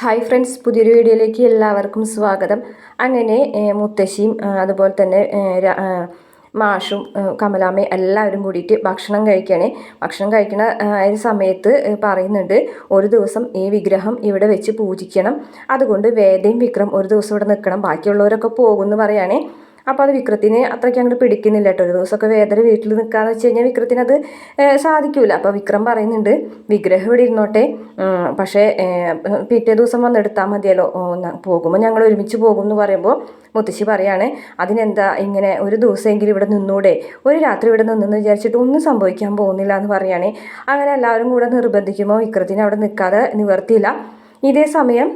Hi friends പുതിയൊരു വീഡിയോയിലേക്ക് എല്ലാവർക്കും സ്വാഗതം. അങ്ങനെ മുത്തശ്ശിയും അതുപോലെ തന്നെ മാഷും ഏഹ്, കമലാമ്മയും എല്ലാവരും കൂടിയിട്ട് ഭക്ഷണം കഴിക്കണേ. ഭക്ഷണം കഴിക്കണ സമയത്ത് പറയുന്നുണ്ട് ഒരു ദിവസം ഈ വിഗ്രഹം ഇവിടെ വെച്ച് പൂജിക്കണം. അതുകൊണ്ട് വേദയും വിക്രം ഒരു ദിവസം ഇവിടെ നിൽക്കണം. ബാക്കിയുള്ളവരൊക്കെ പോകുമെന്ന് പറയുകയാണേ അപ്പോൾ അത് വിക്രത്തിന് അത്രയ്ക്ക് അങ്ങോട്ട് പിടിക്കുന്നില്ല കേട്ടോ. ഒരു ദിവസമൊക്കെ വേദന വീട്ടിൽ നിൽക്കാന്ന് വെച്ച് കഴിഞ്ഞാൽ വിക്രത്തിന് അത് സാധിക്കൂല. അപ്പോൾ വിക്രം പറയുന്നുണ്ട് വിഗ്രഹം ഇവിടെ ഇരുന്നോട്ടെ. പക്ഷേ പിറ്റേ ദിവസം വന്ന് എടുത്താൽ മതിയല്ലോ. പോകുമ്പോൾ ഞങ്ങൾ ഒരുമിച്ച് പോകും എന്ന് പറയുമ്പോൾ മുത്തശ്ശി പറയാണ് അതിനെന്താ ഇങ്ങനെ ഒരു ദിവസമെങ്കിലും ഇവിടെ നിന്നൂടെ? ഒരു രാത്രി ഇവിടെ നിന്നെന്ന് വിചാരിച്ചിട്ട് ഒന്നും സംഭവിക്കാൻ പോകുന്നില്ല എന്ന് പറയുകയാണെ അങ്ങനെ എല്ലാവരും കൂടെ നിർബന്ധിക്കുമ്പോൾ വിക്രത്തിന് അവിടെ നിൽക്കാതെ നിവർത്തിയില്ല. ഇതേ സമയം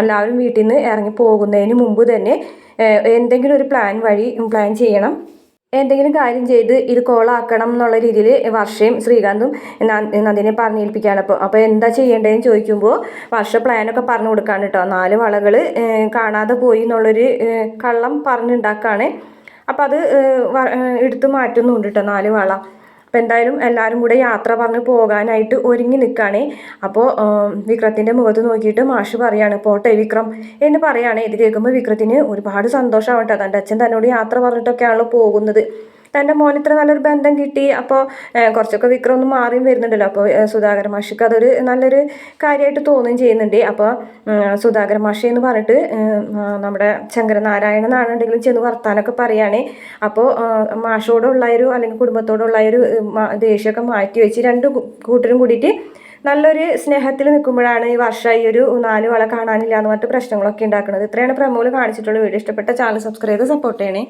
എല്ലാവരും വീട്ടിൽ നിന്ന് ഇറങ്ങി പോകുന്നതിന് മുമ്പ് തന്നെ എന്തെങ്കിലും ഒരു പ്ലാൻ വഴി പ്ലാൻ ചെയ്യണം. എന്തെങ്കിലും കാര്യം ചെയ്ത് ഇത് കോളാക്കണം എന്നുള്ള രീതിയിൽ വർഷയും ശ്രീകാന്തും നന്ദിനെ പറഞ്ഞേൽപ്പിക്കുകയാണ്. അപ്പോൾ അപ്പോൾ എന്താ ചെയ്യേണ്ടതെന്ന് ചോദിക്കുമ്പോൾ വർഷ പ്ലാനൊക്കെ പറഞ്ഞു കൊടുക്കാണ് കേട്ടോ. നാല് വളകൾ കാണാതെ പോയി എന്നുള്ളൊരു കള്ളം പറഞ്ഞുണ്ടാക്കുകയാണ് അപ്പോൾ അത് എടുത്തു മാറ്റുന്നുണ്ട് കേട്ടോ നാല് വള. അപ്പോൾ എന്തായാലും എല്ലാവരും കൂടെ യാത്ര പറഞ്ഞ് പോകാനായിട്ട് ഒരുങ്ങി നിൽക്കുകയാണേ അപ്പോൾ വിക്രത്തിന്റെ മുഖത്ത് നോക്കിയിട്ട് മാഷ് പറയാണ് പോട്ടെ വിക്രം എന്ന് പറയുകയാണ് ഇത് കേൾക്കുമ്പോൾ വിക്രത്തിന് ഒരുപാട് സന്തോഷമാവട്ടെ തന്റെ അച്ഛൻ തന്നോട് യാത്ര പറഞ്ഞിട്ടൊക്കെയാണല്ലോ പോകുന്നത്. തന്റെ മോൻ ഇത്ര നല്ലൊരു ബന്ധം കിട്ടി. അപ്പോൾ കുറച്ചൊക്കെ വിക്രം ഒന്ന് മാറിയും വരുന്നുണ്ടല്ലോ. അപ്പോൾ സുധാകര മാഷിക്ക് അതൊരു നല്ലൊരു കാര്യമായിട്ട് തോന്നുകയും ചെയ്യുന്നുണ്ട്. അപ്പോൾ സുധാകര മാഷി എന്ന് പറഞ്ഞിട്ട് നമ്മുടെ ആ, നാടുണ്ടെങ്കിലും ചെന്ന് വർത്താനൊക്കെ പറയുകയാണ് അപ്പോൾ മാഷോടുള്ള ഒരു അല്ലെങ്കിൽ കുടുംബത്തോടുള്ള ഒരു ഏഹ്, ദേഷ്യമൊക്കെ മാറ്റി വെച്ച് രണ്ട് കൂട്ടരും കൂടിയിട്ട് നല്ലൊരു സ്നേഹത്തിൽ നിൽക്കുമ്പോഴാണ് ഈ വർഷം ഈ ഒരു നാല് വള കാണാനില്ല എന്ന് പറഞ്ഞിട്ട് പ്രശ്നങ്ങളൊക്കെ ഉണ്ടാക്കുന്നത്. ഇത്രയാണ് പ്രമോൾ കാണിച്ചിട്ടുള്ള വീഡിയോ. ഇഷ്ടപ്പെട്ട ചാനൽ സബ്സ്ക്രൈബ് ചെയ്ത് സപ്പോർട്ട് ചെയ്യണേ.